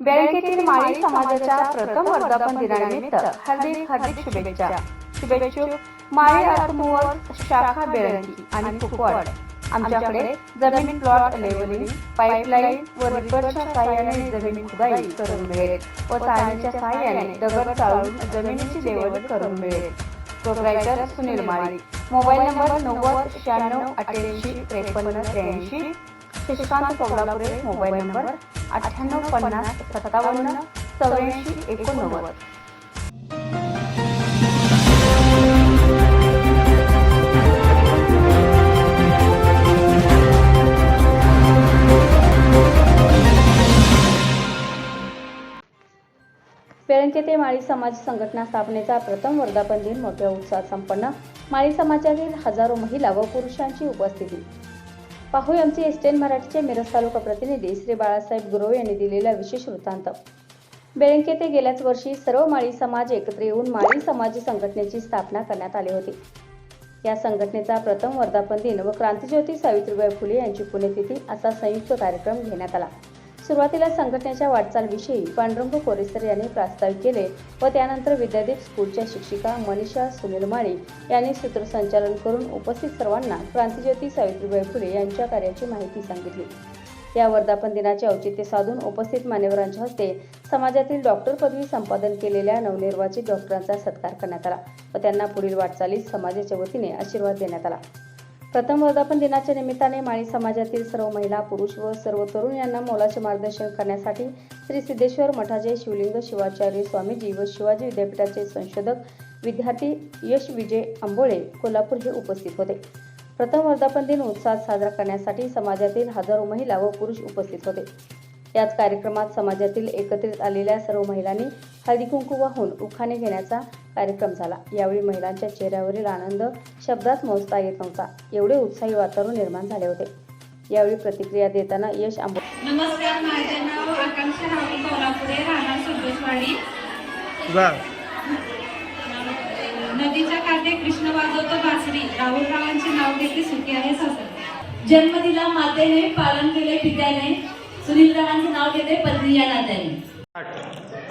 बँकेतील माळी समाजाच्या प्रथम वर्धापन दिनानिमित्त हार्दिक हार्दिक शुभेच्छा. शुभेच्छुक माळी अर्थमूव्हर शाखा बेळंकी आणि कुपवाड आमच्याकडे जमीन प्लॉट लेवलिंग पाईपलाईन व रिपरच्या साहाय्याने जमीन खुदाई करून मिळेल व चाळणीच्या साहाय्याने दगड चाळून जमिनीची लेवल करून मिळेल. Proprietor Sunil Mali. Mobile number नव्वद शहाण्णव अठ्ठ्याऐंशी त्रेपन्न त्र्याऐंशी शशिकांत कोल्हापुरे मोबाईल नंबर अठ्ठ्याण्णव पन्नास सत्तावन्न चौऱ्याऐंशी एकोणनव्वद. बेळंके ते माळी समाज संघटना स्थापनेचा प्रथम वर्धापन दिन मोठ्या उत्साहात संपन्न. माळी समाजातील हजारो महिला व पुरुषांची उपस्थिती. पाहूया आमचे एस टेन मराठीचे मिरज तालुका प्रतिनिधी श्री बाळासाहेब गुरव यांनी दिलेला विशेष वृत्तांत. बेळंके ते गेल्याच वर्षी सर्व माळी समाज एकत्र येऊन माळी समाज संघटनेची स्थापना करण्यात आली होती. या संघटनेचा प्रथम वर्धापन दिन व क्रांतिज्योती सावित्रीबाई फुले यांची पुण्यतिथी असा संयुक्त कार्यक्रम घेण्यात आला. सुरुवातीला संघटनेच्या वाटचालविषयी पांडुरंग कोरेसर यांनी प्रास्ताविक केले व त्यानंतर विद्यादीप स्कूलच्या शिक्षिका मनीषा सुनील माळी यांनी सूत्रसंचालन करून उपस्थित सर्वांना क्रांतिज्योती सावित्रीबाई फुले यांच्या कार्याची माहिती सांगितली. या वर्धापन दिनाचे औचित्य साधून उपस्थित मान्यवरांच्या हस्ते समाजातील डॉक्टर पदवी संपादन केलेल्या नवनिर्वाचित डॉक्टरांचा सत्कार करण्यात आला व त्यांना पुढील वाटचालीस समाजाच्या वतीने आशीर्वाद देण्यात आला. प्रथम वर्धापन दिनाच्या निमित्ताने माळी समाजातील सर्व महिला पुरुष व सर्व तरुण यांना मोलाचे मार्गदर्शन करण्यासाठी श्री सिद्धेश्वर मठाचे शिवलिंग शिवाचार्य स्वामीजी व शिवाजी विद्यापीठाचे संशोधक विद्यार्थी यश विजय आंबोळे कोल्हापूर हे उपस्थित होते. प्रथम वर्धापन दिन उत्साहात साजरा करण्यासाठी समाजातील हजारो महिला व पुरुष उपस्थित होते. याच कार्यक्रमात समाजातील एकत्रित आलेल्या सर्व महिलांनी हळदी कुंकू वाहून उखाणे घेण्याचा कार्यक्रम झाला. यावेळी महिलांच्या चेहऱ्यावरील आनंद शब्दात मोजता येत नव्हता. एवढे उत्साही वातावरण निर्माण झाले होते. यावेळी प्रतिक्रिया देताना यश आंबो नमस्कार माझे नाव आकांक्षा राहुल कोल्हापुरे राहणार बर नदीच्या काठी कृष्ण वाजवतो बासरी. राहुल रावांचे नाव घेतले सुखी आहे सासर. जन्म दिला मातेने पालन केले पित्याने. सुनील रावांचे नाव घेते पत्नी या नात्याने.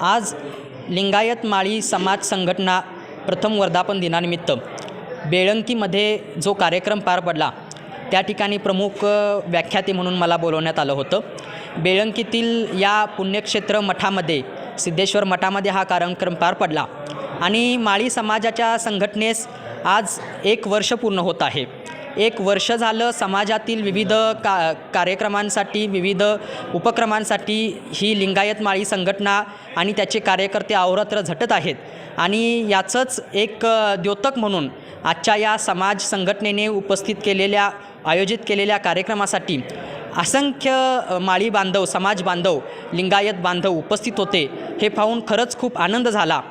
आज लिंगायत माळी समाज संघटना प्रथम वर्धापन दिनानिमित्त बेळंकीमध्ये जो कार्यक्रम पार पडला त्या ठिकाणी प्रमुख व्याख्याते म्हणून मला बोलवण्यात आलं होतं. बेळंकीतील या पुण्यक्षेत्र मठामध्ये सिद्धेश्वर मठामध्ये हा कार्यक्रम पार पडला. आणि माळी समाजाच्या संघटनेस आज एक वर्ष पूर्ण होत आहे. एक वर्ष झालं समाजातील विविध का कार्यक्रमांसाठी विविध उपक्रमांसाठी ही लिंगायत माळी संघटना आणि त्याचे कार्यकर्ते अहोरात्र झटत आहेत. आणि याचंच एक द्योतक म्हणून आजच्या या समाज संघटनेने उपस्थित केलेल्या आयोजित केलेल्या कार्यक्रमासाठी असंख्य माळी बांधव समाज बांधव लिंगायत बांधव उपस्थित होते. हे पाहून खरंच खूप आनंद झाला.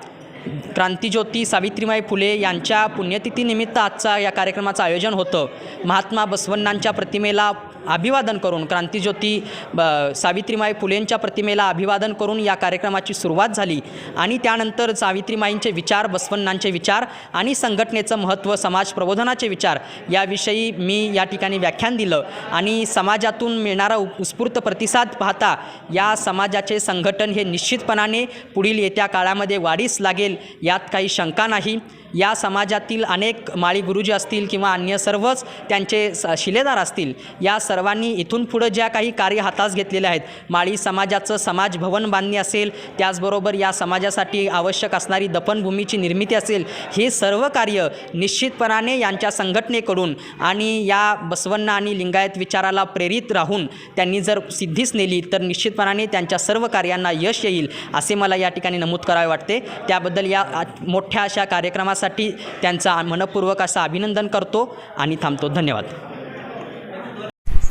क्रांतिज्योती सावित्रीबाई फुले यांच्या पुण्यतिथीनिमित्त आजचा या कार्यक्रमाचं आयोजन होतं. महात्मा बसवण्णांच्या प्रतिमेला अभिवादन करून क्रांतिज्योती ब सावित्रीबाई फुलेंच्या प्रतिमेला अभिवादन करून या कार्यक्रमाची सुरुवात झाली. आणि त्यानंतर सावित्रीमाईंचे विचार बसवण्णांचे विचार आणि संघटनेचं महत्त्व समाज प्रबोधनाचे विचार याविषयी मी या ठिकाणी व्याख्यान दिलं. आणि समाजातून मिळणारा उत्स्फूर्त प्रतिसाद पाहता या समाजाचे संघटन हे निश्चितपणाने पुढील येत्या काळामध्ये वाढीस लागेल यात काही शंका नाही. या समाजातील अनेक माळी गुरुजी असतील किंवा अन्य सर्वच त्यांचे स शिलेदार असतील या सर्वांनी इथून पुढं ज्या काही कार्य हातास घेतलेले आहेत माळी समाजाचं समाज भवन बांधणी असेल त्याचबरोबर या समाजासाठी आवश्यक असणारी दफनभूमीची निर्मिती असेल हे सर्व कार्य निश्चितपणाने यांच्या संघटनेकडून आणि या बसवन्न आणि लिंगायत विचाराला प्रेरित राहून त्यांनी जर सिद्धीस नेली तर निश्चितपणाने त्यांच्या सर्व कार्यांना यश येईल असे मला या ठिकाणी नमूद करावे वाटते. त्याबद्दल या मोठ्या अशा कार्यक्रमासाठी त्यांचा मनपूर्वक असं अभिनंदन करतो आणि थांबतो. धन्यवाद.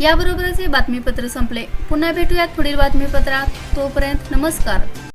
याबरोबरच हे बातमीपत्र संपले. पुन्हा भेटूयात पुढील बातमीपत्रात. तोपर्यंत नमस्कार.